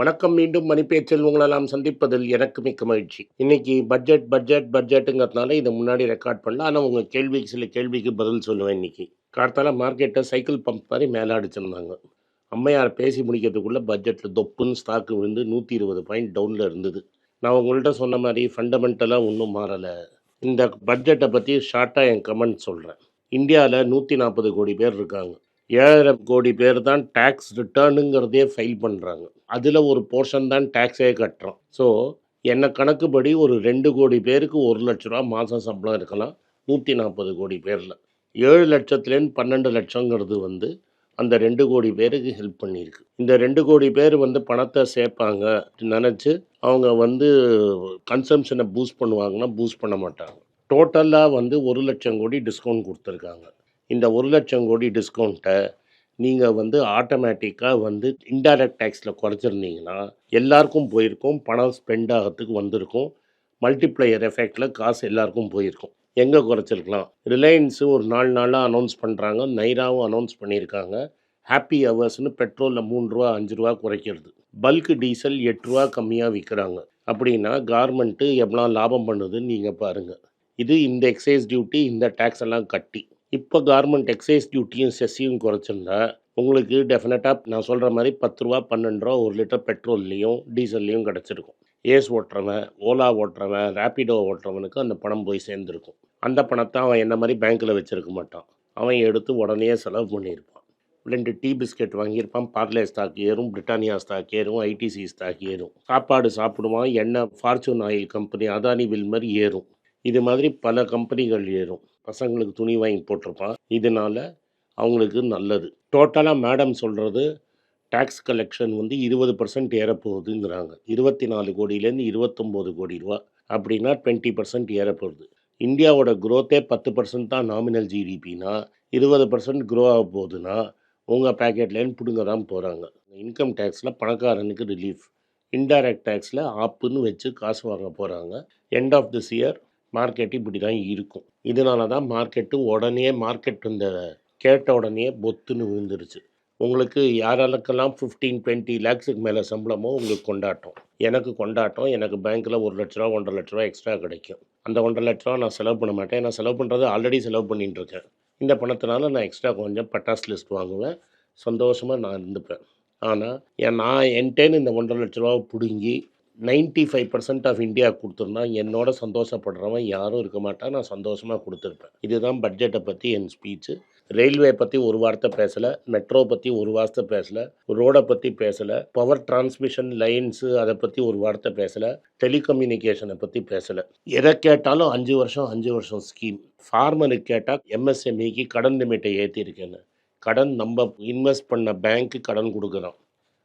வணக்கம் மீண்டும் மணிப்பேச்சில் உங்களை நாம் சந்திப்பதில் எனக்கு மிக்க மகிழ்ச்சி. இன்னைக்கு பட்ஜெட் பட்ஜெட் பட்ஜெட்டுங்கிறதுனால இதை முன்னாடி ரெக்கார்ட் பண்ணல. ஆனால் உங்கள் கேள்விக்கு சில கேள்விக்கு பதில் சொல்லுவேன் இன்னைக்கு. கார்த்தால மார்க்கெட்டை சைக்கிள் பம்ப் மாதிரி மேலே அடிச்சிருந்தாங்க. அம்மையார் பேசி முடிக்கிறதுக்குள்ளே பட்ஜெட்டில் தொப்புன்னு ஸ்டாக்கு விழுந்து நூற்றி இருபது பாயிண்ட் டவுனில் இருந்தது. நான் உங்கள்கிட்ட சொன்ன மாதிரி ஃபண்டமெண்டலாக ஒன்றும் மாறலை. இந்த பட்ஜெட்டை பற்றி ஷார்ட்டாக என் கமெண்ட் சொல்கிறேன் இந்தியாவில் நூற்றி நாற்பது கோடி பேர் இருக்காங்க. ஏழரை கோடி பேர் தான் டேக்ஸ் ரிட்டர்னுங்கிறதே ஃபைல் பண்ணுறாங்க அதில் ஒரு போர்ஷன் தான் டேக்ஸே கட்டுறோம். ஸோ என்ன கணக்குப்படி ஒரு ரெண்டு கோடி பேருக்கு ஒரு லட்ச ரூபா மாதம் சம்பளம் இருக்கலாம். நூற்றி நாற்பது கோடி பேரில். ஏழு லட்சத்துலேருந்து பன்னெண்டு லட்சங்கிறது வந்து அந்த ரெண்டு கோடி பேருக்கு ஹெல்ப் பண்ணியிருக்கு. இந்த ரெண்டு கோடி பேர் வந்து பணத்தை சேர்ப்பாங்க நினச்சி அவங்க வந்து கன்சம்ஷனை பூஸ்ட் பண்ணுவாங்கன்னா பூஸ்ட் பண்ண மாட்டாங்க. டோட்டலாக வந்து ஒரு லட்சம் கோடி டிஸ்கவுண்ட் கொடுத்துருக்காங்க. இந்த ஒரு லட்சம் கோடி டிஸ்கவுண்ட்டை நீங்கள் வந்து ஆட்டோமேட்டிக்காக வந்து இன்டைரக்ட் டேக்ஸில் குறைச்சிருந்தீங்கன்னா எல்லாருக்கும் போயிருக்கும் பணம் ஸ்பெண்ட் ஆகிறதுக்கு வந்திருக்கும் மல்டிப்ளையர் எஃபெக்டில் காசு எல்லாருக்கும் போயிருக்கும். எங்கே குறைச்சிருக்கலாம்? ரிலையன்ஸு ஒரு நாலு நாளாக அனௌன்ஸ் பண்ணுறாங்க நைராவும் அனௌன்ஸ் பண்ணியிருக்காங்க ஹாப்பி ஹவர்ஸ்னு பெட்ரோலில் மூணு ரூபா அஞ்சு ரூபா குறைக்கிறது. பல்க் டீசல் எட்டு ரூபா கம்மியாக விற்கிறாங்க அப்படின்னா கார்மெண்ட்டு எவ்வளோ லாபம் பண்ணுதுன்னு நீங்கள் பாருங்கள் இது இந்த எக்ஸைஸ் டியூட்டி இந்த டேக்ஸ் எல்லாம் கட்டி. இப்போ கார்மெண்ட் எக்ஸைஸ் டியூட்டியும் செஸ்ஸையும் குறைச்சிருந்தா உங்களுக்கு டெஃபினட்டாக நான் சொல்கிற மாதிரி பத்து ரூபா பன்னெண்டு ரூபா ஒரு லிட்டர் பெட்ரோல்லையும் டீசல்லையும் கிடச்சிருக்கும். ஏஸ் ஓட்டுறவன் ஓலா ஓட்டுறவன் ரேப்பிடோ ஓட்டுறவனுக்கு அந்த பணம் போய் சேர்ந்துருக்கும். அந்த பணத்தை அவன் என்ன மாதிரி பேங்க்கில் வச்சுருக்க மாட்டான். அவன் எடுத்து உடனே செலவு பண்ணியிருப்பான். ரெண்டு டீ பிஸ்கெட் வாங்கியிருப்பான். பார்லே ஸ்டாக் ஏறும் பிரிட்டானியா ஸ்டாக் ஏறும் ஐடிசி ஸ்டாக் ஏறும். சாப்பாடு சாப்பிடுவான் எண்ணெய் Fortune oil company Adani Wilmar ஏறும். இது மாதிரி பல கம்பெனிகள் ஏறும். பசங்களுக்கு துணி வாங்கி போட்டிருப்பான். இதனால் அவங்களுக்கு நல்லது. டோட்டலாக மேடம் சொல்கிறது டேக்ஸ் கலெக்ஷன் வந்து இருபது பர்சன்ட் ஏறப்போகுதுங்கிறாங்க. இருபத்தி நாலு கோடியிலேருந்து இருபத்தொம்போது கோடி ரூபா. அப்படின்னா டுவெண்ட்டி பர்சன்ட் ஏறப்போகுது. இந்தியாவோட குரோத்தே பத்து பர்சன்ட் தான் நாமினல் ஜிடிபினா இருபது பர்சன்ட் க்ரோ ஆக போகுதுன்னா உங்கள் பேக்கெட்லேருந்து பிடுங்க தான் போகிறாங்க இன்கம் டேக்ஸில் பணக்காரனுக்கு ரிலீஃப் இன்டைரக்ட் டேக்ஸில் ஆப்புன்னு வச்சு காசு வாங்க போகிறாங்க end of this year market இப்படி தான் இருக்கும். இதனால தான் மார்க்கெட்டு உடனே மார்க்கெட் இந்த கேட்ட உடனே பொத்துன்னு விழுந்துருச்சு. உங்களுக்கு யாராலுக்கெல்லாம் ஃபிஃப்டீன் டுவெண்ட்டி லேக்ஸுக்கு மேலே சம்பளமோ உங்களுக்கு கொண்டாட்டம். எனக்கு கொண்டாட்டம் எனக்கு பேங்க்கில் ஒரு லட்ச ரூபா ஒன்றரை லட்ச ரூபா எக்ஸ்ட்ரா கிடைக்கும். அந்த ஒன்றரை லட்ச ரூபா நான் செலவு பண்ண மாட்டேன். நான் செலவு பண்ணுறது ஆல்ரெடி செலவு பண்ணிட்டு இருக்கேன் இந்த பணத்தினால நான் எக்ஸ்ட்ரா கொஞ்சம் பட்டாஸ் லிஸ்ட் வாங்குவேன். சந்தோஷமாக நான் இருந்துப்பேன். ஆனால் என் நான் என்கிட்டேன்னு இந்த ஒன்றரை லட்ச ரூபாவை பிடுங்கி ninety five percent of India கொடுத்துருந்தா என்னோட சந்தோஷப்படுறவன் யாரும் இருக்க மாட்டான். நான் சந்தோஷமாக கொடுத்துருப்பேன். இதுதான் பட்ஜெட்டை பற்றி என் ஸ்பீச்சு ரயில்வே பற்றி ஒரு வார்த்தை பேசலை மெட்ரோ பற்றி ஒரு வார்த்தை பேசலை ரோடை பற்றி பேசலை பவர் டிரான்ஸ்மிஷன் லைன்ஸு அதை பற்றி ஒரு வார்த்தை பேசலை டெலிகம்யூனிகேஷனை பற்றி பேசலை. எதை கேட்டாலும் அஞ்சு வருஷம் அஞ்சு வருஷம் ஸ்கீம் ஃபார்மருக்கு கேட்டால் எம்எஸ்எம்இக்கு கடன் லிமிட்டை ஏற்றிருக்கேன்னு கடன் நம்ம இன்வெஸ்ட் பண்ண பேங்க்கு கடன் கொடுக்குறோம்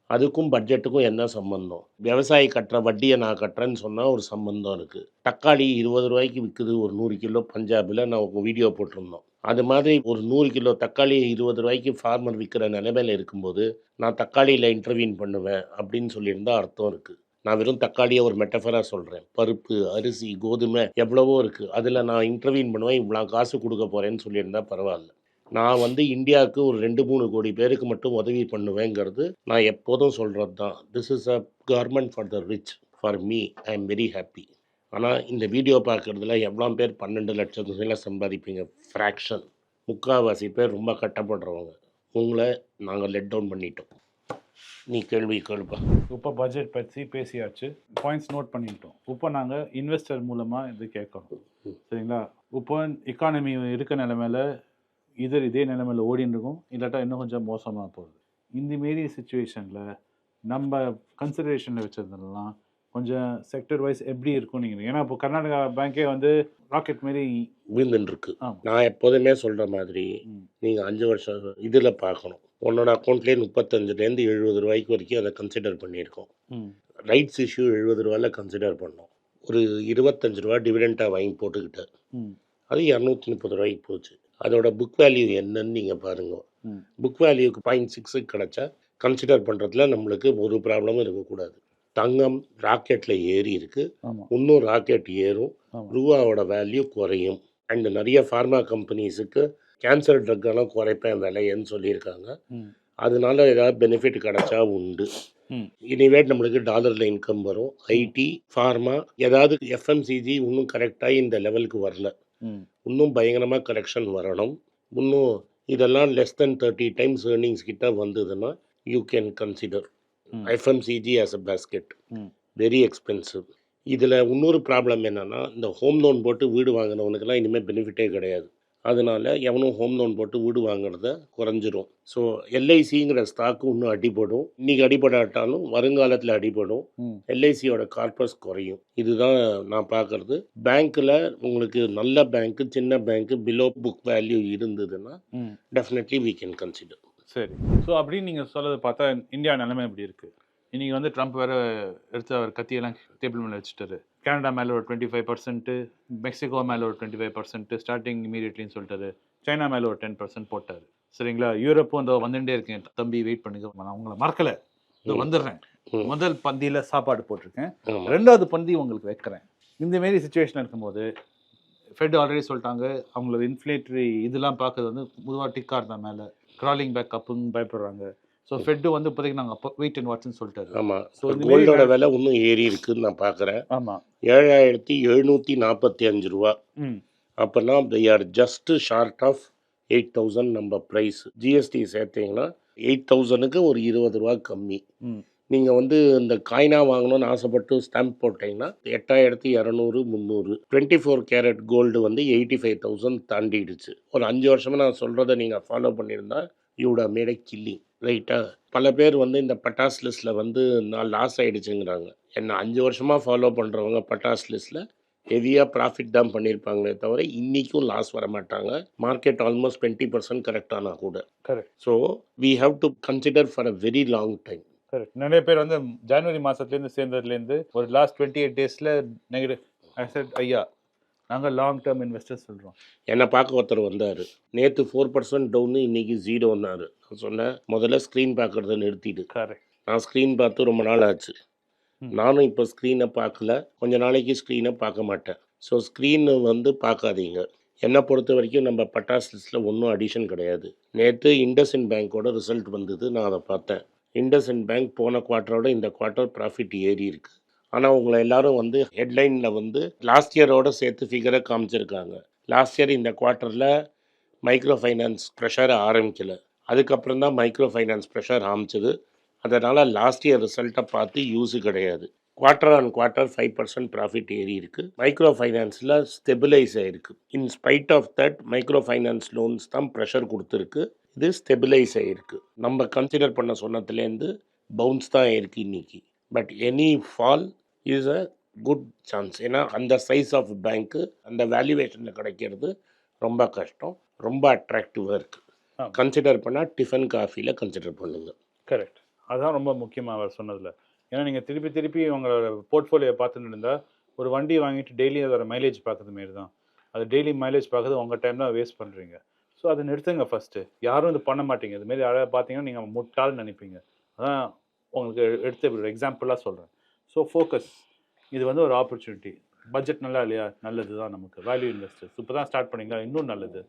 அதுக்கும் பட்ஜெட்டுக்கும் என்ன சம்பந்தம்? விவசாயி கட்டுற வட்டியை நான் கட்டுறேன்னு சொன்னால் ஒரு சம்பந்தம் இருக்குது தக்காளி இருபது ரூபாய்க்கு விற்குது ஒரு நூறு கிலோ பஞ்சாபில் நான் வீடியோ போட்டிருந்தோம். அது மாதிரி ஒரு நூறு கிலோ தக்காளி இருபது ரூபாய்க்கு ஃபார்மர் விற்கிற நிலைமையில் இருக்கும்போது நான் தக்காளியில் இன்டர்வியூன் பண்ணுவேன் அப்படின்னு சொல்லியிருந்தால் அர்த்தம் இருக்குது நான் வெறும் தக்காளியை ஒரு மெட்டஃபராக சொல்கிறேன் பருப்பு அரிசி கோதுமை எவ்வளவோ இருக்குது அதில் நான் இன்டர்வியூன் பண்ணுவேன் இவ்வளோ காசு கொடுக்க போகிறேன்னு சொல்லியிருந்தா பரவாயில்ல. நான் வந்து இந்தியாவுக்கு ஒரு ரெண்டு மூணு கோடி பேருக்கு மட்டும் உதவி பண்ணுவேங்கிறது நான் எப்போதும் சொல்கிறது தான் this is a government for the rich for me I am very happy ஆனால் இந்த வீடியோ பார்க்குறதுல எவ்வளோ பேர் பன்னெண்டு லட்சம் மேலே சம்பாதிப்பீங்க? ஃப்ராக்ஷன் முக்கால்வாசி பேர் ரொம்ப கட்டப்படுறவங்க உங்களை நாங்கள் லெட் டவுன் பண்ணிட்டோம். நீ கேள்வி கேளுப்பா. இப்போ பட்ஜெட் பற்றி பேசியாச்சு. பாயிண்ட்ஸ் நோட் பண்ணிட்டோம். இப்போ நாங்கள் இன்வெஸ்டர் மூலமாக இது கேட்குறோம். சரிங்களா? இப்போ எக்கானமி இருக்க நிலமையில இதர் இதே நிலமையில ஓடின்னு இருக்கும் இல்லாட்டா இன்னும் கொஞ்சம் மோசமாக போகுது. இந்த மாரி சுச்சுவேஷனில் நம்ம கன்சிடரேஷனில் வச்சதுலாம் கொஞ்சம் செக்டர் வைஸ் எப்படி இருக்கும் நீங்கள் ஏன்னா இப்போ கர்நாடகா பேங்க்கே வந்து ராக்கெட் மாரி விழுந்துருக்கு ஆமா. நான் எப்போதுமே சொல்கிற மாதிரி நீங்கள் அஞ்சு வருஷம் இதில் பார்க்கணும். உன்னோட அக்கௌண்ட்லேயே முப்பத்தஞ்சுலேருந்து எழுபது ரூபாய்க்கு வரைக்கும் அதை கன்சிடர் பண்ணியிருக்கோம். ரைட்ஸ் இஷ்யூ எழுபது ரூபாயில் கன்சிடர் பண்ணோம். ஒரு இருபத்தஞ்சு ரூபா டிவிடெண்ட்டாக வாங்கி போட்டுக்கிட்டேன் ம், அது இரநூத்தி முப்பது ரூபாய்க்கு போச்சு. அதோட புக் வேல்யூ என்னன்னு நீங்கள் பாருங்க. புக் வேல்யூக்கு பாயிண்ட் சிக்ஸுக்கு கிடச்சா கன்சிடர் பண்ணுறதுல நம்மளுக்கு ஒரு ப்ராப்ளமும் இருக்கக்கூடாது. தங்கம் ராக்கெட்டில் ஏறி இருக்கு. ஆமாம் இன்னும் ராக்கெட் ஏறும். ரூபாவோட வேல்யூ குறையும். அண்ட் நிறைய ஃபார்மா கம்பெனிஸுக்கு கேன்சர் ட்ரக்கெல்லாம் குறைப்பேன் விலையன்னு சொல்லியிருக்காங்க. அதனால ஏதாவது பெனிஃபிட் கிடைச்சா உண்டு. இனிவேட் நம்மளுக்கு டாலரில் இன்கம் வரும். ஐடி ஃபார்மா ஏதாவது எஃப்எம்சிஜி இன்னும் கரெக்டாக இந்த லெவலுக்கு வரல. இன்னும் பயங்கரமாக கரெக்ஷன் வரணும். இன்னும் இதெல்லாம் less than thirty times earnings கிட்ட வந்ததுன்னா you can consider. FMCG as a basket very expensive இதில் இன்னொரு ப்ராப்ளம் என்னென்னா இந்த ஹோம் லோன் போட்டு வீடு வாங்கினவனுக்கெல்லாம் இனிமேல் பெனிஃபிட்டே கிடையாது. அதனால எவனும் ஹோம் லோன் போட்டு வீடு வாங்குறத குறைஞ்சிரும். ஸோ எல்ஐசிங்கிற ஸ்டாக்கு இன்னும் அடிபடும். இன்னைக்கு அடிபடாட்டாலும் வருங்காலத்தில் அடிபடும். எல்ஐசியோட கார்பஸ் குறையும். இதுதான் நான் பார்க்கறது. பேங்க்கில் உங்களுக்கு நல்ல பேங்க்கு சின்ன பேங்க்கு பிலோ புக் வேல்யூ இருந்ததுன்னா டெஃபினெட்லி we can consider. சரி. ஸோ அப்படின்னு நீங்கள் சொல்றது பார்த்தா இந்தியா நிலைமை எப்படி இருக்கு. இன்னைக்கு வந்து ட்ரம்ப் வேற எடுத்து அவர் கத்தியெல்லாம் டேபிள் மேலே வச்சுட்டாரு. கனடா மேலே ஒரு டுவெண்ட்டி ஃபைவ் பர்சன்ட்டு மெக்சிகோ மேலே ஒரு டுவெண்ட்டி ஃபைவ் பர்சன்ட்டு ஸ்டார்டிங் இமீடியட்லின்னு சொல்லிட்டாரு. சைனா மேலே ஒரு டென் பர்சன்ட் போட்டார். சரிங்களா? யூரோப்பும் இந்த வந்துட்டே இருக்கேன் தம்பி வெயிட் பண்ணுங்க. நான் உங்களை மறக்கல. இதோ. வந்துடுறேன். முதல் பந்தியில் சாப்பாடு போட்டிருக்கேன். ரெண்டாவது பந்தி உங்களுக்கு வைக்கிறேன். இந்த மாரி சுச்சுவேஷன் இருக்கும்போது ஃபெட் ஆல்ரெடி சொல்லிட்டாங்க. அவங்களோட இன்ஃப்ளேட்டரி இதெல்லாம் பார்க்கறது வந்து பொதுவாக டிக்காக இருந்தா மேலே கிராலிங் பேக் அப்புன்னு பயப்படுறாங்க. ஸோ ஃபெட்டு வந்து இப்போதைக்கு நாங்கள் வெயிட் அண்ட் வாட்ச்னு சொல்லிட்டாரு. ஆமாம் மாதிரி கோல்டோட விலை இன்னும் ஏறி இருக்குன்னு நான் பார்க்குறேன் ஆமாம் ஏழாயிரத்தி எழுநூற்றி நாற்பத்தி அஞ்சு ரூபா. ம். அப்போனா they are just short of eight thousand நம்ம ப்ரைஸ் ஜிஎஸ்டி சேர்த்தீங்கன்னா எயிட் தௌசண்ட்க்கு ஒரு இருபது ரூபா கம்மி. நீங்கள் வந்து இந்த காயினா வாங்கணும்னு ஆசைப்பட்டு ஸ்டாம்ப் போட்டீங்கன்னா எட்டாயிரத்தி இரநூறு முந்நூறு. டுவெண்ட்டி ஃபோர் கேரட் கோல்டு வந்து எயிட்டி ஃபைவ் தௌசண்ட் தாண்டிடுச்சு. ஒரு அஞ்சு வருஷமாக நான் சொல்கிறத நீங்கள் ஃபாலோ பண்ணியிருந்தா யூட மேட் கில்லிங் ரைட்டா? பல பேர் வந்து இந்த பட்டாஸ் லிஸ்ட்டில் வந்து நான் லாஸ் ஆகிடுச்சுங்கிறாங்க என்ன அஞ்சு வருஷமாக ஃபாலோ பண்ணுறவங்க பட்டாஸ் லிஸ்ட்டில் ஹெவியாக ப்ராஃபிட் தான் பண்ணியிருப்பாங்களே தவிர இன்றைக்கும் லாஸ் வர மாட்டாங்க மார்க்கெட் ஆல்மோஸ்ட் டுவெண்ட்டி பர்சன்ட் கரெக்டானா கூட. Correct so we have to consider for a very long time correct நிறைய பேர் வந்து ஜனவரி மாதத்துலேருந்து சேர்ந்ததுலேருந்து ஒரு லாஸ்ட் டுவெண்ட்டி எயிட் டேஸில் நெகட்டிவ் ஐயா நாங்கள் லாங் டேர்ம் இன்வெஸ்டர்ஸ் சொல்கிறோம் என்னை பார்க்க ஒருத்தர் வந்தார். நேற்று ஃபோர் பர்சன்ட் டவுனு இன்னைக்கு ஜீரோன்னாரு நான் சொன்னேன் முதல்ல ஸ்க்ரீன் பார்க்குறத நிறுத்திடு. கரெக்ட் நான் ஸ்க்ரீன் பார்த்து ரொம்ப நாள் ஆச்சு. நானும் இப்போ ஸ்க்ரீனை பார்க்கல. கொஞ்ச நாளைக்கு ஸ்க்ரீனை பார்க்க மாட்டேன். ஸோ ஸ்க்ரீன் வந்து பார்க்காதீங்க. என்னை பொறுத்த வரைக்கும் நம்ம பட்டாஸ் லிஸ்ட்டில் ஒன்றும் அடிஷன் கிடையாது. நேற்று இண்டஸ்இன் பேங்க்கோட ரிசல்ட் வந்தது நான் அதை பார்த்தேன். இண்டஸ்இன் பேங்க் போன குவார்ட்டரோட இந்த குவார்ட்டர் ப்ராஃபிட் ஏறி இருக்கு. ஆனால் உங்களை எல்லாரும் வந்து ஹெட்லைனில் வந்து லாஸ்ட் இயரோட சேர்த்து ஃபிகரை காமிச்சிருக்காங்க. லாஸ்ட் இயர் இந்த குவார்ட்டரில் மைக்ரோ ஃபைனான்ஸ் ப்ரெஷர் ஆரம்பிக்கல. அதுக்கப்புறம் தான் மைக்ரோ ஃபைனான்ஸ் ப்ரெஷர் ஆரம்பிச்சது. அதனால் லாஸ்ட் இயர் ரிசல்ட்டை பார்த்து யூஸு கிடையாது. Quarter on quarter five percent profit ஏறி இருக்குது மைக்ரோ ஃபைனான்ஸில் ஸ்டெபிலைஸ் ஆகிருக்கு in spite of that micro finance loans தான் ப்ரெஷர் கொடுத்துருக்கு. இது ஸ்டெபிலைஸ் ஆகிருக்கு நம்ம கன்சிடர் பண்ண சொன்னதுலேருந்து பவுன்ஸ் தான் இருக்குது இன்றைக்கி but any fall is a good chance ஏன்னா அந்த சைஸ் ஆஃப் பேங்க்கு அந்த வேல்யூவேஷனில் கிடைக்கிறது ரொம்ப கஷ்டம். ரொம்ப அட்ராக்டிவாக இருக்குது. கன்சிடர் பண்ணால் டிஃபன் காஃபியில் கன்சிடர் பண்ணுங்க. கரெக்ட் அதுதான் ரொம்ப முக்கியமாக அவர் சொன்னதில். ஏன்னா நீங்கள் திருப்பி திருப்பி உங்களோட போர்ட்ஃபோலியோ பார்த்துட்டு இருந்தால் ஒரு வண்டி வாங்கிட்டு டெய்லி அதோட மைலேஜ் பார்க்கறது மாரி தான் அது டெய்லி மைலேஜ் பார்க்கறது உங்கள் டைம் தான் வேஸ்ட் பண்ணுறீங்க ஸோ அதை நிறுத்துங்க ஃபஸ்ட்டு யாரும் இது பண்ண மாட்டீங்க. இதுமாரி அழகாக பார்த்தீங்கன்னா நீங்கள் முட்டாள்னு நினைப்பீங்க. அதான் உங்களுக்கு எடுத்து ஒரு எக்ஸாம்பிளாக சொல்கிறேன் ஸோ ஃபோக்கஸ் இது வந்து ஒரு ஆப்பர்ச்சுனிட்டி பட்ஜெட் நல்லா இல்லையா? நல்லது தான் நமக்கு. வேல்யூ இன்வெஸ்டர்ஸ் இப்போ தான் ஸ்டார்ட் பண்ணிங்க இன்னும் நல்லது.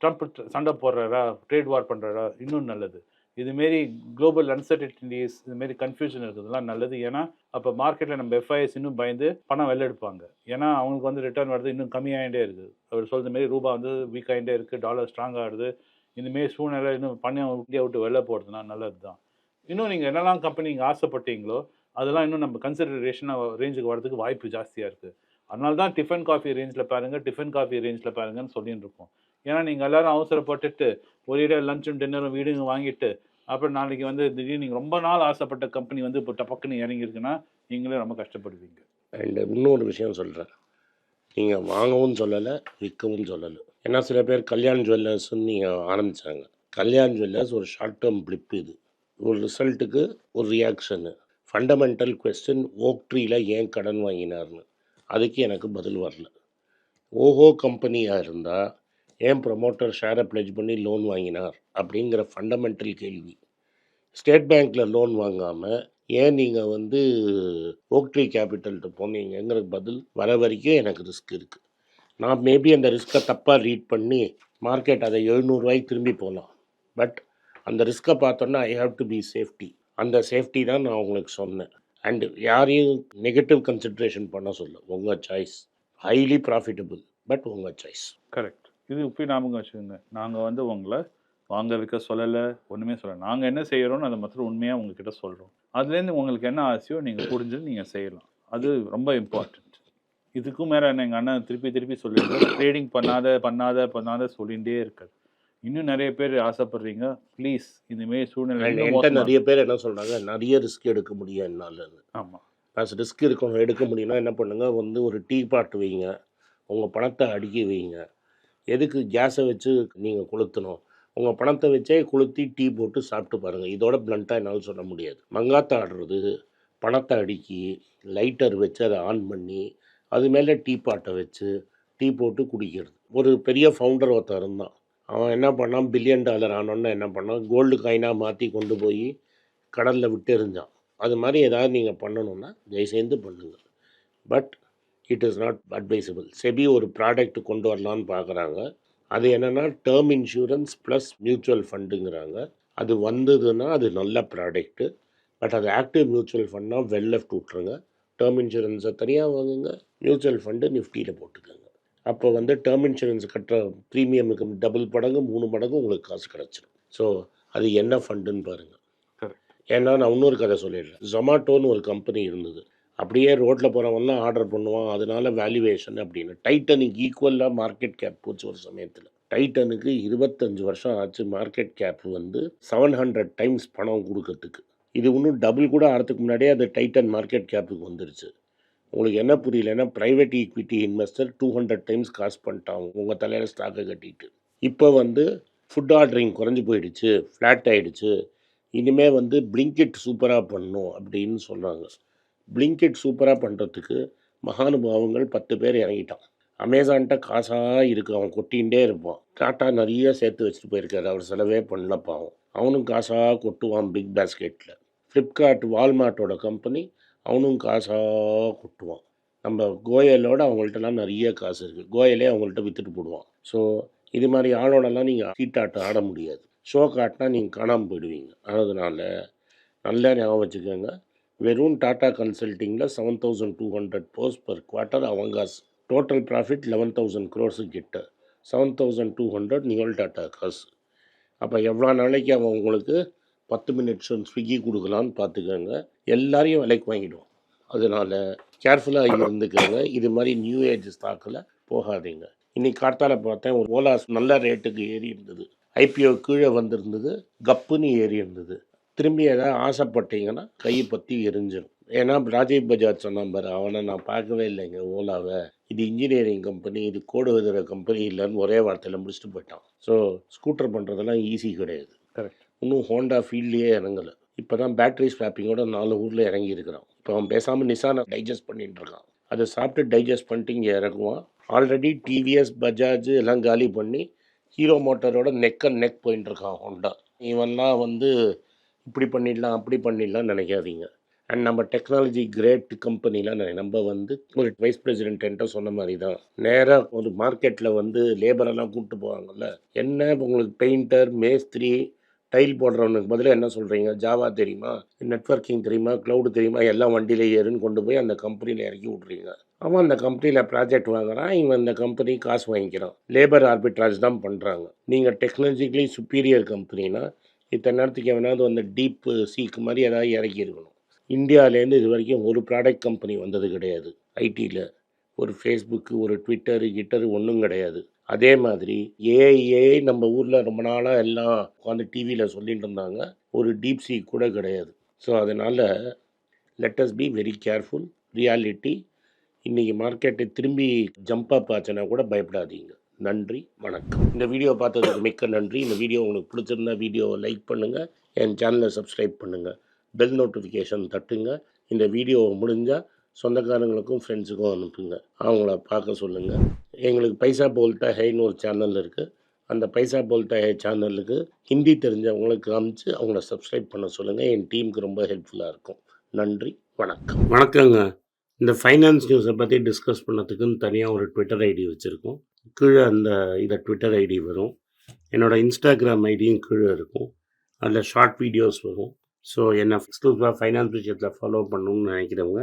ட்ரம்ப் சண்டை போடுறாரா ட்ரேட் வார் பண்ணுறாரா இன்னும் நல்லது. இதுமாரி குளோபல் அன்சர்டனிட்டிஸ் இதுமாரி கன்ஃபியூஷன் இருக்கிறதுலாம் நல்லது. ஏன்னா அப்போ மார்க்கெட்டில் நம்ம எஃப்ஐஎஸ் இன்னும் பயந்து பணம் வெளில எடுப்பாங்க. ஏன்னா அவங்களுக்கு வந்து ரிட்டர்ன் வருது இன்னும் கம்மியாகிட்டே இருக்குது அவர் சொல்கிற மாரி ரூபா வந்து வீக் ஆகிட்டே இருக்குது டாலர் ஸ்ட்ராங் ஆகுது. இந்தமாரி சூழ்நிலை இன்னும் பண்ணி இந்தியா விட்டு வெளில போகிறதுனா நல்லது தான் இன்னும் நீங்கள் என்னெல்லாம் கம்பெனி நீங்கள் ஆசைப்பட்டீங்களோ அதெல்லாம் இன்னும் நம்ம கன்சிடரேஷனாக ரேஞ்சுக்கு வரதுக்கு வாய்ப்பு ஜாஸ்தியாக இருக்குது அதனால தான் டிஃபன் காஃபி ரேஞ்சில் பாருங்கள் டிஃபன் காஃபி ரேஞ்சில் பாருங்கன்னு சொல்லிட்டு இருக்கோம். ஏன்னா நீங்கள் எல்லோரும் அவசரப்பட்டுட்டு ஒரே லஞ்சும் டின்னரும் வீடுங்க வாங்கிட்டு அப்புறம் நாளைக்கு வந்து திடீர்னு நீங்கள் ரொம்ப நாள் ஆசைப்பட்ட கம்பெனி வந்து இப்போ டப்பக்குன்னு இறங்கியிருக்குன்னா நீங்களே ரொம்ப கஷ்டப்படுவீங்க. அண்ட் இன்னொரு விஷயம் சொல்கிறேன் நீங்கள் வாங்கவும் சொல்லலை விற்கவும் சொல்லலை. ஏன்னா சில பேர் கல்யாண் ஜுவல்லர்ஸ்ன்னு நீங்கள் ஆரம்பித்தாங்க கல்யாண் ஜுவல்லர்ஸ் ஒரு ஷார்ட் டேர்ம் பிளிப் இது. ஒரு ரிசல்ட்டுக்கு ஒரு ரியாக்ஷனு ஃபண்டமெண்டல் கொஸ்டின் ஓக் ஏன் கடன் வாங்கினார்னு. அதுக்கு எனக்கு பதில் வரல. ஓஹோ கம்பெனியாக இருந்தால் ஏன் ப்ரமோட்டர் ஷேரை ப்ளெஜ் பண்ணி லோன் வாங்கினார் அப்படிங்கிற ஃபண்டமெண்டல் கேள்வி. ஸ்டேட் பேங்க்கில் லோன் வாங்காமல் ஏன் நீங்கள் வந்து ஓக்ட்ரி கேபிட்டல்கிட்ட போனீங்கிற பதில் வர வரைக்கும் எனக்கு ரிஸ்க் இருக்குது நான் மேபி அந்த ரிஸ்க்கை தப்பாக ரீட் பண்ணி மார்க்கெட் அதை எழுநூறுவாய்க்கு திரும்பி போகலாம் பட் அந்த ரிஸ்க்கை பார்த்தோன்னா I have to be safety அந்த சேஃப்டி தான் நான் உங்களுக்கு சொன்னேன். அண்டு யாரையும் நெகட்டிவ் கன்சிட்ரேஷன் பண்ண சொல்ல உங்கள் சாய்ஸ் ஹைலி ப்ராஃபிட்டபுள் பட் உங்கள் சாய்ஸ் கரெக்ட் இது இப்படி ஞாபகம் வச்சுக்கோங்க. நாங்கள் வந்து உங்களை வாங்க வைக்க சொல்லலை ஒன்றுமே சொல்லலை. நாங்கள் என்ன செய்கிறோம்னு அதை மாத்திரம் உண்மையாக உங்ககிட்ட சொல்கிறோம் அதுலேருந்து உங்களுக்கு என்ன ஆசையோ நீங்கள் புரிஞ்சு நீங்கள் செய்யலாம். அது ரொம்ப இம்பார்ட்டண்ட் இதுக்கும் மேலே என்ன எங்கள் அண்ணன் திருப்பி திருப்பி சொல்லிட்டு ட்ரேடிங் பண்ணாத பண்ணாத பண்ணாத சொல்லிகிட்டே இருக்காது இன்னும் நிறைய பேர் ஆசைப்படுறீங்க. ப்ளீஸ் இந்தமாரி சூழ்நிலை நிறைய பேர் என்ன சொல்கிறாங்க நிறைய ரிஸ்க் எடுக்க முடியும் என்னால். ஆமா. ப்ளஸ் ரிஸ்க் இருக்கணும் எடுக்க முடியும்னா என்ன பண்ணுங்க வந்து ஒரு டீ பாட் வைங்க. உங்கள் பணத்தை அடுக்கி வைங்க. எதுக்கு கேஸை வச்சு நீங்கள் கொளுத்தணும்? உங்கள் பணத்தை வச்சே கொளுத்தி டீ போட்டு சாப்பிட்டு பாருங்கள் இதோட பிளண்ட்டாக என்னால் சொல்ல முடியாது. மங்காத்த ஆடுறது பணத்தை அடுக்கி லைட்டர் வச்சு அதை ஆன் பண்ணி அது மேலே டீ பாட்டை வச்சு டீ போட்டு குடிக்கிறது. ஒரு பெரிய ஃபவுண்டர் ஒருத்தன் இருந்தான். அவன் என்ன பண்ணான்? பில்லியன் டாலர் ஆனோன்னு என்ன பண்ணான்? கோல்டு காயினாக மாற்றி கொண்டு போய் கடலில் விட்டு எறிஞ்சான். அது மாதிரி ஏதாவது நீங்கள் பண்ணணுன்னா தயவுசெய்து பண்ணுங்கள் but it is not advisable SEBI ஒரு ப்ராடக்ட் கொண்டு வரலான்னு பார்க்குறாங்க அது என்னென்னா டேர்ம் இன்சூரன்ஸ் ப்ளஸ் மியூச்சுவல் ஃபண்டுங்கிறாங்க அது வந்ததுன்னா அது நல்ல ப்ராடக்ட்டு பட் அது ஆக்டிவ் மியூச்சுவல் ஃபண்ட்னால் வெல் லெஃப்ட் விட்ருங்க டேர்ம் இன்சூரன்ஸை தனியாக வாங்குங்க. மியூச்சுவல் ஃபண்டு நிஃப்டியில் போட்டுக்கோங்க. அப்போ வந்து டேர்ம் இன்சூரன்ஸ் கட்டுற ப்ரீமியமுக்கு டபுள் மடங்கு மூணு மடங்கு உங்களுக்கு காசு கிடச்சிடும் ஸோ அது என்ன ஃபண்டுன்னு பாருங்கள். ஏன்னா நான் இன்னொரு கதை சொல்லிடுறேன். ஜொமாட்டோன்னு ஒரு கம்பெனி இருந்தது. அப்படியே ரோட்டில் போகிறவங்கலாம் ஆர்டர் பண்ணுவான். அதனால வேல்யூவேஷன் அப்படின்னு. டைட்டனுக்கு ஈக்குவலாக மார்க்கெட் கேப் போச்சு ஒரு சமயத்தில். டைட்டனுக்கு இருபத்தஞ்சு வருஷம் ஆச்சு மார்க்கெட் கேப் வந்து செவன் ஹண்ட்ரட் டைம்ஸ் பணம் கொடுக்கறதுக்கு. இது இன்னும் டபுள் கூட ஆகிறதுக்கு முன்னாடியே அது டைட்டன் மார்க்கெட் கேப்புக்கு வந்துருச்சு. உங்களுக்கு என்ன புரியலன்னா private equity investor two hundred times காசு பண்ணிட்டான். உங்கள் தலையில் ஸ்டாக்கை கட்டிட்டு. இப்போ வந்து ஃபுட் ஆர்டரிங் குறைஞ்சி போயிடுச்சு ஃப்ளாட் ஆகிடுச்சு இனிமேல் வந்து பிளிங்கிட் சூப்பராக பண்ணும் அப்படின்னு சொல்கிறாங்க பிளிங்கிட் சூப்பராக பண்ணுறதுக்கு மகானுபாவங்கள் பத்து பேர் இறங்கிட்டான். அமேசான்கிட்ட காசாக இருக்கு அவன் கொட்டிகிட்டே இருப்பான். டாட்டா நிறைய சேர்த்து வச்சுட்டு போயிருக்காரு அவர் செலவே பண்ணல அவனும் காசாக கொட்டுவான் பிக் பேஸ்கெட்டில் ஃப்ளிப்கார்ட் வால்மார்ட்டோட கம்பெனி அவனும் காசாக கொட்டுவான். நம்ம கோயலோட அவங்கள்ட்டலாம் நிறைய காசு இருக்குது கோயலே அவங்கள்ட்ட விற்றுட்டு போடுவான். ஸோ இது மாதிரி ஆளோடலாம் நீங்கள் ஹீட்டாட்டம் ஆட முடியாது. ஷோ காட்டினா நீங்கள் காணாமல் போயிடுவீங்க. அதனால் நல்லா ஞாபகம் வச்சுக்கோங்க. வெறும் Tata கன்சல்ட்டிங்கில் seven thousand two hundred post per quarter அவங்காஸ் total profit eleven thousand crores கிட்ட. செவன் தௌசண்ட் டூ ஹண்ட்ரட் நிகழ் டாட்டா காசு. அப்போ எவ்வளோ நாளைக்கு அவன் உங்களுக்கு பத்து மினிட்ஸ் ஸ்விக்கி கொடுக்கலான்னு பார்த்துக்கோங்க. எல்லாரையும் விலைக்கு வாங்கிடுவோம். அதனால் கேர்ஃபுல்லாக இருந்துக்கோங்க. இது மாதிரி நியூ ஏஜ் ஸ்டாக்கில் போகாதீங்க. இன்னைக்கு கார்த்தால பார்த்தேன் ஒரு ஓலா நல்ல ரேட்டுக்கு ஏறி இருந்தது. ஐபிஓ கீழே வந்திருந்தது கப்புன்னு ஏறி இருந்தது. திரும்பி ஏதாவது ஆசைப்பட்டீங்கன்னா கையை பற்றி எரிஞ்சிடும் ஏன்னா ராஜீவ் பஜாஜ் சொன்னான் பாரு அவனை நான் பார்க்கவே இல்லைங்க ஓலாவை. இது இன்ஜினியரிங் கம்பெனி இது கோடு எழுதுகிற கம்பெனி இல்லைன்னு ஒரே வார்த்தையில் முடிச்சுட்டு போயிட்டான். ஸோ ஸ்கூட்டர் பண்ணுறதெல்லாம் ஈஸி கிடையாது. கரெக்ட் இன்னும் ஹோண்டா ஃபீல்ட்லேயே இறங்கலை. இப்போ தான் பேட்டரி ஸ்வாப்பிங்கோட நாலு ஊரில் இறங்கி இருக்கிறான். இப்போ அவன் பேசாமல் நிசானை டைஜஸ்ட் பண்ணிட்டு இருக்கான். அதை சாப்பிட்டு டைஜஸ்ட் பண்ணிட்டு இங்கே இறங்குவான். ஆல்ரெடி டிவிஎஸ் பஜாஜ் எல்லாம் காலி பண்ணி ஹீரோ மோட்டரோட நெக் அண்ட் நெக் போயின்னு இருக்கான் ஹோண்டா. இவன்லாம் வந்து இப்படி பண்ணிடலாம் அப்படி பண்ணிடலாம் நினைக்காதீங்க. அண்ட் நம்ம டெக்னாலஜி கிரேட் கம்பெனிலாம் நம்ம வந்து ஒரு வைஸ் பிரசிடென்ட் சொன்ன மாதிரி தான் நேராக ஒரு மார்க்கெட்டில் வந்து லேபரெல்லாம் கூப்பிட்டு போவாங்கல்ல. என்ன உங்களுக்கு பெயிண்டர் மேஸ்திரி டைல் போடுறவனுக்கு பதிலாக என்ன சொல்கிறீங்க ஜாவா தெரியுமா? நெட்வொர்க்கிங் தெரியுமா? க்ளவுடு தெரியுமா? எல்லாம் வண்டியில் ஏறுன்னு கொண்டு போய் அந்த கம்பெனியில் இறக்கி விட்றீங்க அவன் அந்த கம்பெனியில் ப்ராஜெக்ட் வாங்குறான். இவன் அந்த கம்பெனி காசு வாங்கிக்கிறான். லேபர் ஆர்பிட்ராஜ் தான் பண்ணுறாங்க நீங்கள் டெக்னாலஜிக்கலி சுப்பீரியர் கம்பெனினா இத்தனை நேரத்துக்கு எவனாவது வந்து டீப்பு சீக்கு மாதிரி ஏதாவது இறக்கி இருக்கணும். இந்தியாவிலேருந்து இது வரைக்கும் ஒரு ப்ராடக்ட் கம்பெனி வந்தது கிடையாது. ஐடியில் ஒரு ஃபேஸ்புக்கு ஒரு ட்விட்டரு கிட்டரு ஒன்றும் கிடையாது. அதே மாதிரி ஏஐஏ நம்ம ஊரில் ரொம்ப நாளாக எல்லாம் உட்காந்து டிவியில் சொல்லிட்டு இருந்தாங்க. ஒரு டீப்சி கூட கிடையாது. ஸோ அதனால் let's be very careful reality இன்றைக்கி மார்க்கெட்டு திரும்பி ஜம்ப் அப் ஆச்சுன்னா கூட பயப்படாதீங்க. நன்றி வணக்கம். இந்த வீடியோ பார்த்ததுக்கு மிக்க நன்றி. இந்த வீடியோ உங்களுக்கு பிடிச்சிருந்தா வீடியோவை லைக் பண்ணுங்கள் என் சேனலை சப்ஸ்கிரைப் பண்ணுங்கள் பெல் நோட்டிஃபிகேஷன் தட்டுங்க. இந்த வீடியோ முடிஞ்சால் சொந்தக்காரங்களுக்கும் ஃப்ரெண்ட்ஸுக்கும் அனுப்புங்க. அவங்கள பார்க்க சொல்லுங்கள் எங்களுக்கு பைசா போல்ட்டா ஹேன்னு ஒரு சேனல் இருக்குது அந்த பைசா போல்ட்ட ஹே சேனலுக்கு ஹிந்தி தெரிஞ்சவங்களுக்கு காமிச்சு அவங்கள சப்ஸ்கிரைப் பண்ண சொல்லுங்கள் என் டீமுக்கு ரொம்ப ஹெல்ப்ஃபுல்லாக இருக்கும். நன்றி வணக்கம். வணக்கங்க. இந்த ஃபைனான்ஸ் நியூஸை பற்றி டிஸ்கஸ் பண்ணதுக்குன்னு தனியாக ஒரு ட்விட்டர் ஐடி வச்சுருக்கோம். கீழே அந்த இதை ட்விட்டர் ஐடி வரும். என்னோடய இன்ஸ்டாகிராம் ஐடியும் கீழே இருக்கும். அதில் ஷார்ட் வீடியோஸ் வரும். ஸோ என்னை எக்ஸ்க்ளூசிவாக ஃபைனான்ஸ் விஷயத்தில் ஃபாலோ பண்ணணும்னு நினைக்கிறவங்க